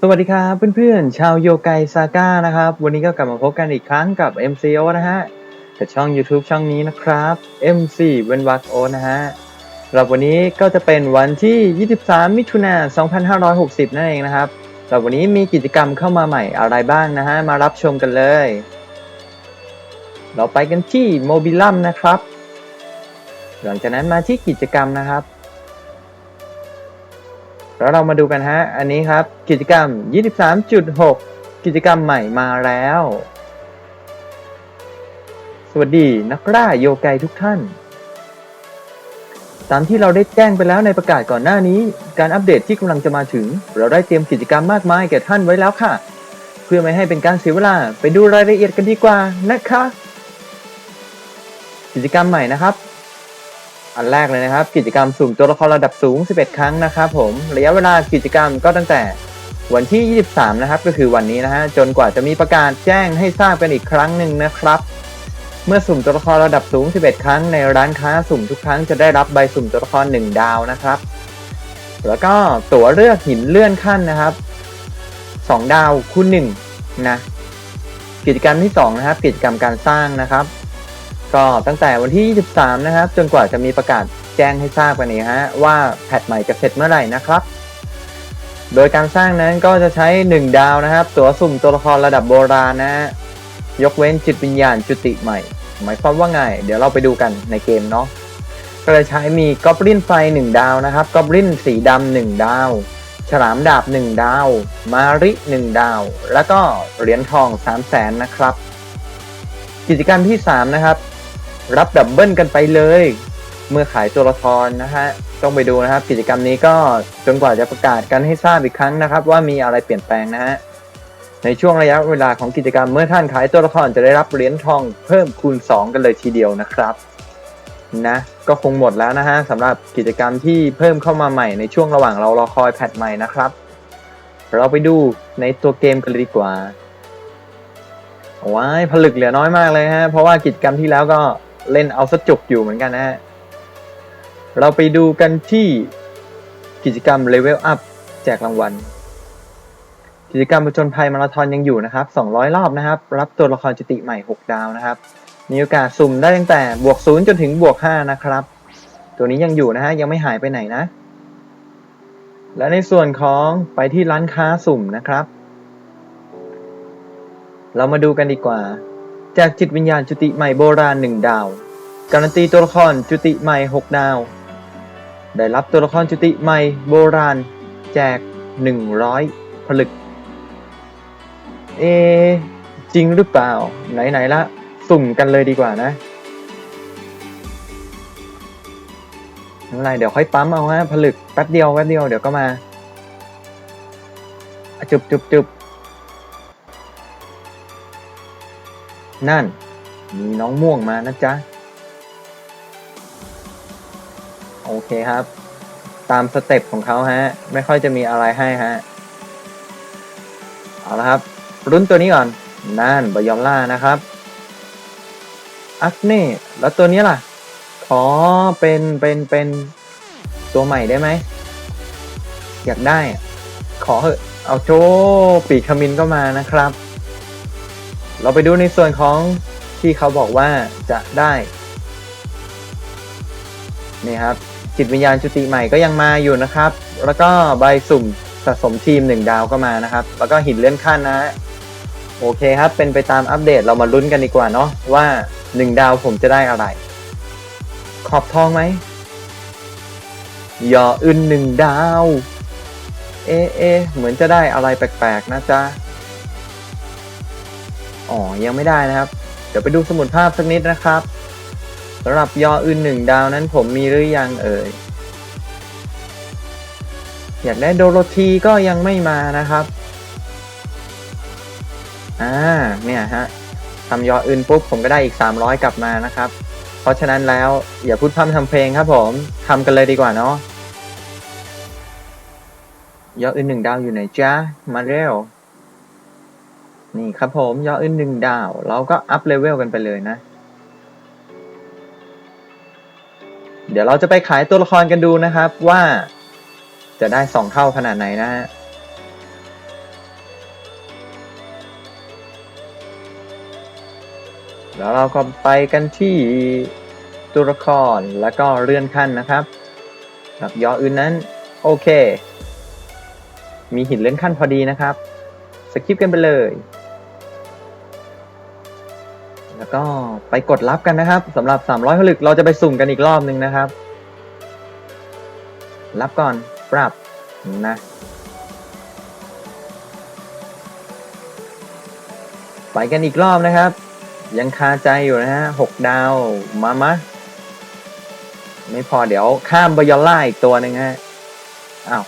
สวัสดีครับเพื่อนๆ ชาวโยไกซาก้านะครับ วันนี้ก็กลับมาพบกันอีกครั้งกับ MCO นะฮะกับช่อง YouTube ช่องนี้นะครับ MC เวนวักโอนะฮะ สำหรับวันนี้ก็จะเป็นวันที่ 23 มิถุนายน2560 นั่นเองนะครับสำหรับวันนี้มีกิจกรรมเข้ามาใหม่อะไรบ้างนะฮะ มารับชมกันเลย เราไปกันที่โมบิลัมนะครับ หลังจากนั้นมาที่กิจกรรมนะครับ แล้วเรามาดูกันฮะ อันนี้ครับ กิจกรรม 23.6 กิจกรรมใหม่มาแล้ว สวัสดีนักล่าโยไกทุกท่าน ตามที่เราได้แจ้งไปแล้วในประกาศก่อนหน้านี้ การอัปเดตที่กำลังจะมาถึง เราได้เตรียมกิจกรรมมากมายแก่ท่านไว้แล้วค่ะ เพื่อไม่ให้เป็นการเสียเวลา ไปดูรายละเอียดกันดีกว่านะคะ กิจกรรมใหม่นะครับ อันแรกเลยนะครับ กิจกรรมสุ่มตัวละครระดับสูง 11 ครั้งนะครับผมระยะเวลากิจกรรมก็ตั้งแต่วันที่ 23 นะครับ ก็คือวันนี้นะฮะจนกว่าจะมีประกาศแจ้งให้ทราบกันอีกครั้งหนึ่งนะครับ เมื่อสุ่มตัวละครระดับสูง 11 ครั้งในร้านค้าสุ่มทุกครั้งจะได้รับใบสุ่มตัวละคร 1 ดาวนะครับ แล้วก็ตั๋วเลือกหินเลื่อนขั้นนะครับ 2 ดาวคูณ1นะกิจกรรมที่2นะครับกิจกรรมการสร้างนะครับ ก็ตั้งแต่วันที่ 23 นะครับ จนกว่าจะมีประกาศแจ้งให้ทราบกันนี้ฮะว่าแพทใหม่จะเสร็จเมื่อไหร่นะครับ โดยการสร้างนั้นก็จะใช้ 1 ดาวนะครับ ตัวสุ่มตัวละครระดับโบราณนะยกเว้นจิตวิญญาณจุติใหม่ หมายความว่าไง เดี๋ยวเราไปดูกันในเกมเนาะก็จะใช้มีกอบลินไฟ 1 ดาวนะครับกอบลินสีดำ1ดาว ฉลามดาบ 1 ดาว มาริ 1 ดาว แล้วก็เหรียญทอง 3 0 0แสนนะครับ กิจกรรมที่ 3 นะครับ รับดับเบิลกันไปเลย เมื่อขายตัวละครนะฮะต้องไปดูนะครับ กิจกรรมนี้ก็จนกว่าจะประกาศกันให้ทราบอีกครั้งนะครับ ว่ามีอะไรเปลี่ยนแปลงนะฮะ ในช่วงระยะเวลาของกิจกรรมเมื่อท่านขายตัวละครจะได้รับเหรียญทองเพิ่มคูณ 2 กันเลยทีเดียวนะครับนะก็คงหมดแล้วนะฮะสำหรับกิจกรรมที่เพิ่มเข้ามาใหม่ในช่วงระหว่างเรารอคอยแพทใหม่นะครับ เราไปดูในตัวเกมกันเลยดีกว่าว้ายผลึกเหลือน้อยมากเลยฮะเพราะว่ากิจกรรมที่แล้วก็เล่นเอาสะจุกอยู่เหมือนกันนะฮะเราไปดูกันที่กิจกรรม Level Up แจกรางวัล กิจกรรมประจนภัยมาราธอนยังอยู่นะครับ 200 รอบนะครับ รับตัวละครจุติใหม่ 6 ดาวนะครับ มีโอกาสสุ่มได้ตั้งแต่บวก 0 จนถึงบวก 5 นะครับ ตัวนี้ยังอยู่นะฮะ ยังไม่หายไปไหนนะ และในส่วนของไปที่ร้านค้าสุ่มนะครับ เรามาดูกันดีกว่า จากจิตวิญญาณจุติใหม่โบราณ 1 ดาว การันตีตัวละครจุติใหม่ 6 ดาว ได้รับตัวละครจุติใหม่โบราณ แจก 100 ผลึก เอ จริงหรือเปล่า ไหนๆละ สุ่มกันเลยดีกว่านะไม่เป็นไรเดี๋ยวค่อยปั๊มเอาฮะผลึกแป๊บเดียวแป๊บเดียวเดี๋ยวก็มาจุบจุบจุบนั่น มีน้องม่วงมานะจ๊ะ โอเคครับ ตามสเต็ปของเขาฮะ ไม่ค่อยจะมีอะไรให้ฮะ เอาละครับ รุ้นตัวนี้ก่อนนั่นบยอมล่านะครับอักเน่แล้วตัวนี้ล่ะ ขอเป็นเป็นเป็นตัวใหม่ได้ไหม อยากได้ ขอเอะเอาโจปีกขมินก็มานะครับ เราไปดูในส่วนของที่เขาบอกว่าจะได้ นี่ครับ จิตวิญญาณจุติใหม่ก็ยังมาอยู่นะครับ แล้วก็ใบสุ่มสะสมทีม1ดาวก็มานะครับ แล้วก็หินเลื่อนขั้นนะ โอเคครับ เป็นไปตามอัปเดตเรามาลุ้นกันดีกว่าเนาะว่า 1 ดาวผมจะได้อะไร ขอบทองไหมย่ออึนหนึ่งดาว เอะเอเหมือนจะได้อะไรแปลกๆนะจ๊ะ อ๋อ ยังไม่ได้นะครับ เดี๋ยวไปดูสมุดภาพสักนิดนะครับสำหรับยออื่นหนึ่งดาวนั้นผมมีหรือยังเอ่ย อยากได้โดโรธีก็ยังไม่มานะครับ อ่าเนี่ยฮะทำยออื่นปุ๊บผมก็ได้อีก 300 กลับมานะครับ เพราะฉะนั้นแล้วอย่าพูดพร่ำทำเพลงครับผมทำกันเลยดีกว่าเนาะยอดอื่นหนึ่งดาวอยู่ไหนจ้ามาเร็วนี่ครับผมยอดอื่นหนึ่งดาว เราก็อัพเลเวลกันไปเลยนะ เดี๋ยวเราจะไปขายตัวละครกันดูนะครับว่าจะได้สองเท่าขนาดไหนนะฮะ แล้วเราก็ไปกันที่ตัวละครแล้วก็เลื่อนขั้นนะครับกับยออื่นนั้น โอเค มีหินเลื่อนขั้นพอดีนะครับ สกิปกันไปเลย แล้วก็ไปกดรับกันนะครับสำหรับ 300ผลึกเราจะไปสุ่มกันอีกรอบหนึ่งนะครับ รับก่อนปรับนะไปกันอีกรอบนะครับ ยังคาใจอยู่นะฮะหกดาวมามะไม่พอเดี๋ยวข้ามบยอล่าอีกตัวหนึ่งฮะอ้าว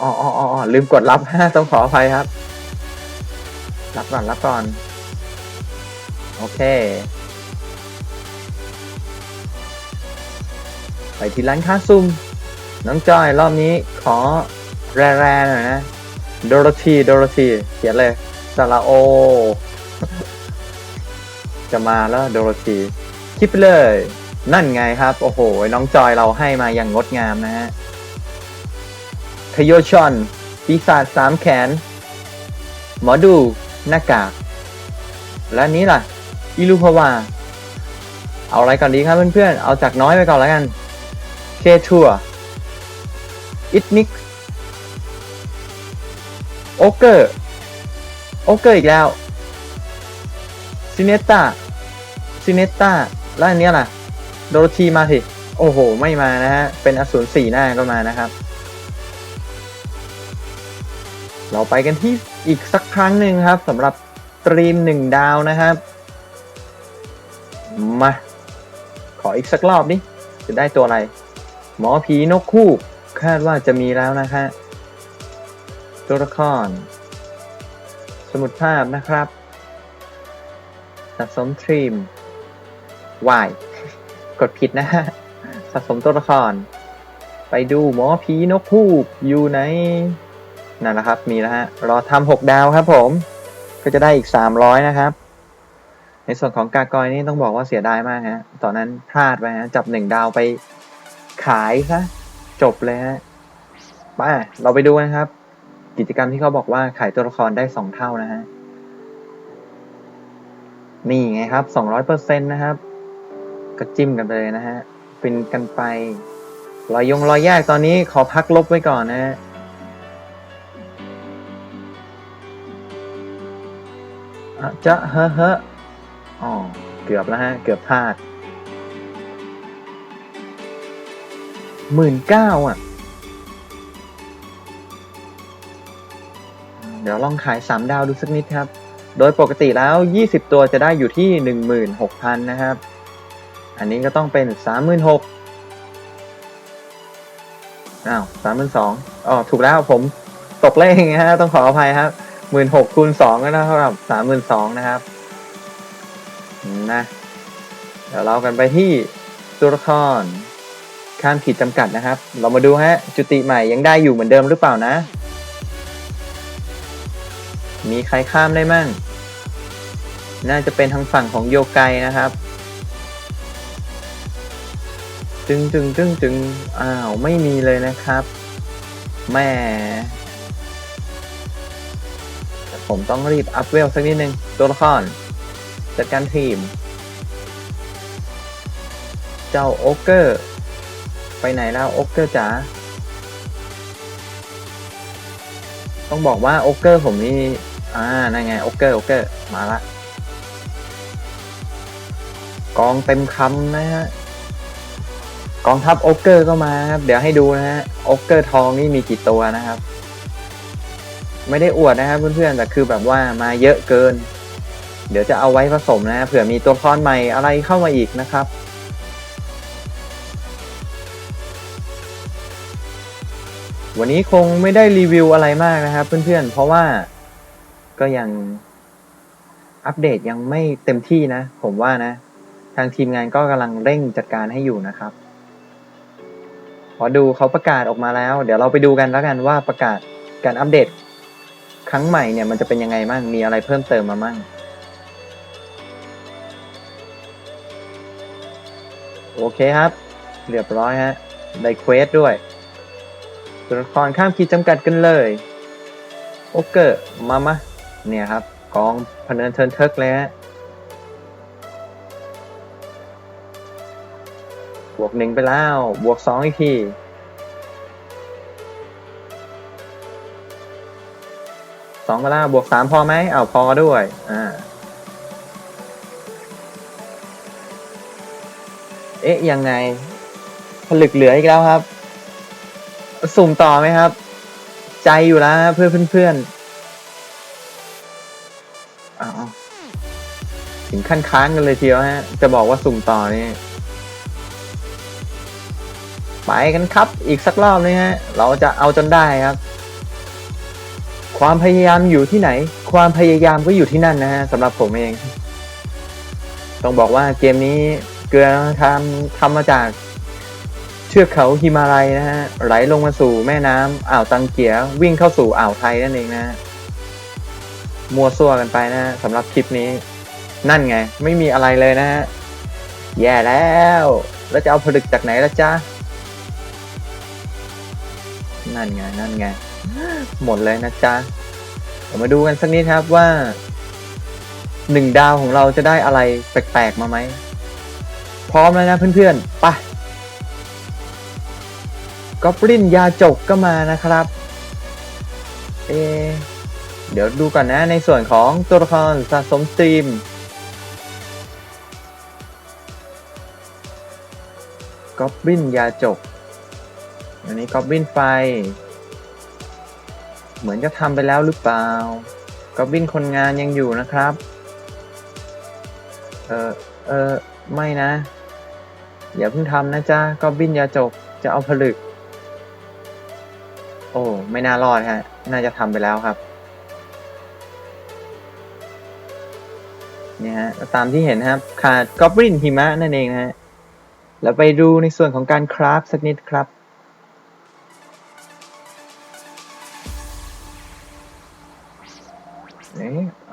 อ๋ออ๋ออ๋อลืมกดรับฮะต้องขออภัยครับ รับก่อนรับก่อน โอเค ไปที่ร้านค้าซุ่มน้องจอยรอบนี้ขอแร่ๆหน่อยนะ โดโรธีโดโรธีเขียนเลยซาลาโอ จะมาแล้วโดโรธีคิดไปเลย นั่นไงครับ โอ้โห น้องจอยเราให้มาอย่างงดงามนะฮะคโยชอนปีศาจสามแขน หมอดูหน้ากาก และนี้ล่ะ อิลูพาวา เอาอะไรก่อนดีครับเพื่อนๆ เอาจากน้อยไปก่อนแล้วกัน เคทัวอิทนิก โอเกอร์ โอเกอร์อีกแล้ว ซิเนต้าซิเนต้าแล้วอันนี้ล่ะ โดโรธีมาสิโอ้โห ไม่มานะฮะ เป็นอสูรสี่หน้าก็มานะครับ เราไปกันที่อีกสักครั้งหนึ่งครับสำหรับสตรีมหนึ่งดาวนะครับ มา ขออีกสักรอบดิจะได้ตัวอะไร หมอผีนกคู่คาดว่าจะมีแล้วนะฮะตัวละคร สมุดภาพนะครับ สะสมทรีมวายกดผิดนะฮะสะสมตัวละคร ไปดูหมอผีนกฮูกอยู่ไหนนั่นแหละครับ มีแล้วฮะ รอทำหกดาวครับผม ก็จะได้อีกสามร้อยนะครับ ในส่วนของกากอยนี่ต้องบอกว่าเสียดายมากฮะ ตอนนั้นพลาดไปฮะ จับหนึ่งดาวไปขายซะ จบเลยฮะไปเราไปดูกันครับ กิจกรรมที่เขาบอกว่าขายตัวละครได้สองเท่านะฮะ นี่ไงครับสองร้อยเปอร์เซ็นต์นะครับ ก็จิ้มกันไปเลยนะฮะฟินกันไป รอยยงรอยแยกตอนนี้ขอพักลบไว้ก่อนนะฮะจะเฮ้อเฮ้ออ๋อ เกือบแล้วฮะ เกือบพลาดหมื่นเก้าอะ เดี๋ยวลองขายสามดาวดูสักนิดครับ โดยปกติแล้ว 20 ตัวจะได้อยู่ที่ 16,000 นะครับ อันนี้ก็ต้องเป็น 36,000อ้าว32,000อ๋อถูกแล้วผมตกเลขไงฮะต้องขออภัยครับ 16,000คูณ2ก็เท่ากับ32,000 นะครับนะเดี๋ยวเรากันไปที่ตัวละครข้ามขีดจำกัดนะครับ เรามาดูฮะ จุติใหม่ยังได้อยู่เหมือนเดิมหรือเปล่านะ มีใครข้ามได้มั่ง น่าจะเป็นทางฝั่งของโยไกนะครับจึงจึงจึงจึงอ้าวไม่มีเลยนะครับแม่ผมต้องรีบอัพเวลสักนิดนึง ตัวละครจัดการทีม เจ้าโอเกอร์ ไปไหนแล้วโอเกอร์จ๋าต้องบอกว่าโอเกอร์ผมนี่อ่านั่นไงโอเกอร์โอเกอร์มาละ กองเต็มคำนะฮะกองทัพโอเกอร์ก็มาครับเดี๋ยวให้ดูนะฮะโอเกอร์ทองนี่มีกี่ตัวนะครับ ไม่ได้อวดนะครับเพื่อนๆแต่คือแบบว่ามาเยอะเกิน เดี๋ยวจะเอาไว้ผสมนะเผื่อมีตัวละครใหม่อะไรเข้ามาอีกนะครับวันนี้คงไม่ได้รีวิวอะไรมากนะครับ เพื่อนๆ เพราะว่าก็ยังอัปเดตยังไม่เต็มที่นะ ผมว่านะ ทางทีมงานก็กำลังเร่งจัดการให้อยู่นะครับ ขอดูเขาประกาศออกมาแล้ว เดี๋ยวเราไปดูกันแล้วกันว่าประกาศการอัปเดต ครั้งใหม่เนี่ยมันจะเป็นยังไงมั่งมีอะไรเพิ่มเติมมามั่งโอเคครับ เรียบร้อยฮะได้เควสด้วยตัวละครข้ามขีดจำกัดกันเลย โอเกอร์มามะเนี่ยครับ กองพเนินเทินเทิกเลยฮะ บวกหนึ่งไปแล้ว บวกสองอีกทีสองไปแล้ว บวกสามพอไหมเอาพอด้วย อ่า เอ๊ะ ยังไง ผลึกเหลืออีกแล้วครับ สุ่มต่อไหมครับ ใจอยู่แล้วเพื่อนเพื่อนอ้าวถึงขั้นค้านกันเลยทีเดียวฮะ จะบอกว่าสุ่มต่อนี่ ไปกันครับอีกสักรอบเลยฮะเราจะเอาจนได้ครับ ความพยายามอยู่ที่ไหน ความพยายามก็อยู่ที่นั่นนะฮะสำหรับผมเอง ต้องบอกว่าเกมนี้เกลือทำทำมาจากเทือกเขาฮิมาลัยนะฮะไหลลงมาสู่แม่น้ำอ่าวตังเกียวิ่งเข้าสู่อ่าวไทยนั่นเองนะมัวซั่วกันไปนะฮะสำหรับคลิปนี้ นั่นไง ไม่มีอะไรเลยนะฮะแย่แล้ว แล้วจะเอาผลึกจากไหนล่ะจ๊ะ นั่นไง นั่นไง หมดเลยนะจ๊ะเดี๋ยวมาดูกันสักนิดครับว่าหนึ่งดาวของเราจะได้อะไรแปลกๆมาไหม พร้อมแล้วนะเพื่อนๆ ไปก็ปริ้นยาจกก็มานะครับ เอ เดี๋ยวดูก่อนนะในส่วนของตัวละครสะสมสตรีม ก็ปริ้นยาจก อันนี้ก็บลินไฟ เหมือนจะทำไปแล้วหรือเปล่าก็บลินคนงานยังอยู่นะครับ เออเออไม่นะ อย่าเพิ่งทำนะจ๊ะก็บลินยาจกจะเอาผลึก โอ้ไม่น่ารอดฮะ น่าจะทำไปแล้วครับเนี่ยฮะตามที่เห็นนะครับขาดกอบลินหิมะนั่นเองนะฮะแล้วไปดูในส่วนของการคราฟสักนิดครับ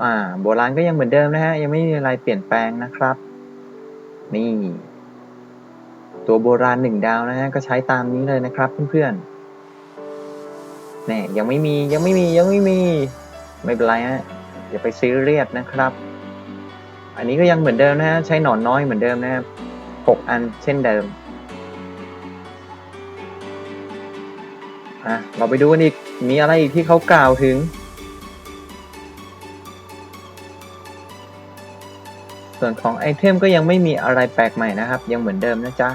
อ่า โบราณก็ยังเหมือนเดิมนะฮะ ยังไม่มีอะไรเปลี่ยนแปลงนะครับ นี่ ตัวโบราณหนึ่งดาวนะฮะ ก็ใช้ตามนี้เลยนะครับเพื่อนๆเนี่ยยังไม่มียังไม่มียังไม่มี ไม่เป็นไรฮะอย่าไปซีเรียสนะครับ อันนี้ก็ยังเหมือนเดิมนะฮะ ใช้หนอนน้อยเหมือนเดิมนะครับหกอันเช่นเดิมอะเราไปดูกันอีก มีอะไรอีกที่เขากล่าวถึง ส่วนของไอเทมก็ยังไม่มีอะไรแปลกใหม่นะครับ ยังเหมือนเดิมนะจ๊ะ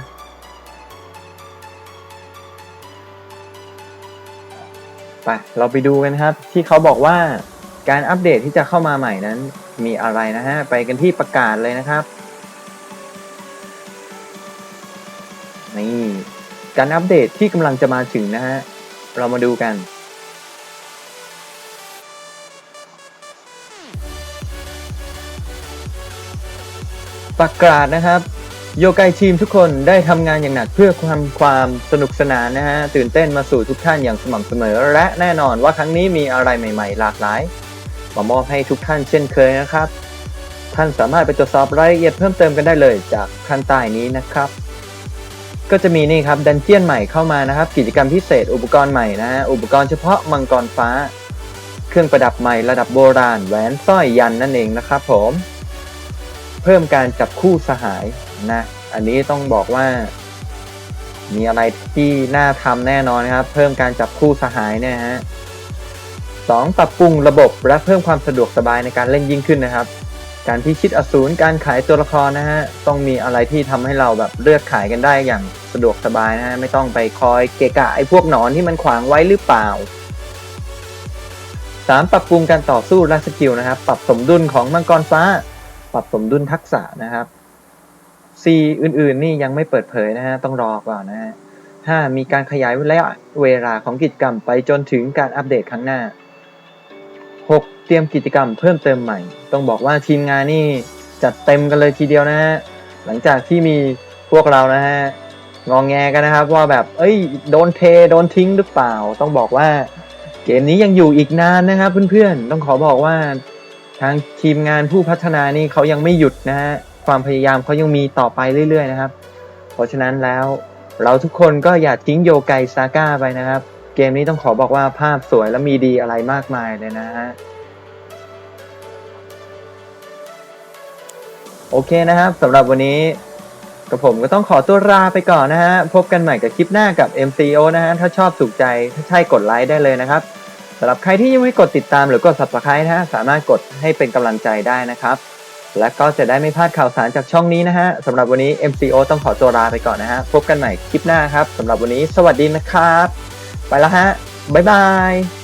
ไปเราไปดูกันครับ ที่เขาบอกว่าการอัปเดตที่จะเข้ามาใหม่นั้น มีอะไรนะฮะ ไปกันที่ประกาศเลยนะครับนี่การอัปเดตที่กำลังจะมาถึงนะฮะ เรามาดูกัน ประกาศนะครับ โยไกทีมทุกคนได้ทำงานอย่างหนักเพื่อความความสนุกสนานนะฮะตื่นเต้นมาสู่ทุกท่านอย่างสม่ำเสมอ และแน่นอนว่าครั้งนี้มีอะไรใหม่ ๆ หลากหลายมามอบให้ทุกท่านเช่นเคยนะครับ ท่านสามารถไปตรวจสอบรายละเอียดเพิ่มเติมกันได้เลยจากข้างใต้นี้นะครับ ก็จะมีนี่ครับดันเจียนใหม่เข้ามานะครับ กิจกรรมพิเศษอุปกรณ์ใหม่นะฮะอุปกรณ์เฉพาะมังกรฟ้า เครื่องประดับใหม่ระดับโบราณแหวนสร้อยยันนั่นเองนะครับผม เพิ่มการจับคู่สหายนะ อันนี้ต้องบอกว่า มีอะไรที่น่าทำแน่นอนนะครับ เพิ่มการจับคู่สหายเนี่ยฮะสองปรับปรุงระบบและเพิ่มความสะดวกสบายในการเล่นยิ่งขึ้นนะครับ การพิชิตอสูรการขายตัวละครนะฮะต้องมีอะไรที่ทำให้เราแบบเลือกขายกันได้อย่างสะดวกสบายนะฮะไม่ต้องไปคอยเกะกะไอ้พวกหนอนที่มันขวางไว้หรือเปล่า 3. ปรับปรุงการต่อสู้และสกิลนะครับ ปรับสมดุลของมังกรฟ้า ปรับสมดุลทักษะนะครับ C อื่นๆ นี่ยังไม่เปิดเผยนะฮะ ต้องรอก่อนนะฮะ 5. มีการขยายระยะเวลาของกิจกรรมไปจนถึงการอัปเดตครั้งหน้า 6. เตรียมกิจกรรมเพิ่มเติมใหม่ ต้องบอกว่าทีมงานนี่จัดเต็มกันเลยทีเดียวนะฮะ หลังจากที่มีพวกเรานะฮะ งองแงกันนะครับ ว่าแบบ เอ้ย โดนเท โดนทิ้งหรือเปล่า ต้องบอกว่าเกมนี้ยังอยู่อีกนานนะครับเพื่อนๆ ต้องขอบอกว่า ทางทีมงานผู้พัฒนานี่เขายังไม่หยุดนะฮะความพยายามเขายังมีต่อไปเรื่อย ๆ นะครับ เพราะฉะนั้นแล้วเราทุกคนก็อย่าทิ้งโยไกซาก้าไปนะครับ เกมนี้ต้องขอบอกว่าภาพสวยและมีดีอะไรมากมายเลยนะฮะโอเคนะครับสำหรับวันนี้กับผมก็ต้องขอตัวลาไปก่อนนะฮะ พบกันใหม่กับคลิปหน้ากับ MCO นะฮะ ถ้าชอบถูกใจ ถ้าใช่กดไลค์ได้เลยนะครับ สำหรับใครที่ยังไม่กดติดตามหรือกด subscribe นะฮะสามารถกดให้เป็นกำลังใจได้นะครับ และก็จะได้ไม่พลาดข่าวสารจากช่องนี้นะฮะสำหรับวันนี้ MCO ต้องขอตัวลาไปก่อนนะฮะพบกันใหม่คลิปหน้าครับสำหรับวันนี้สวัสดีนะครับ ไปแล้วฮะบ๊ายบาย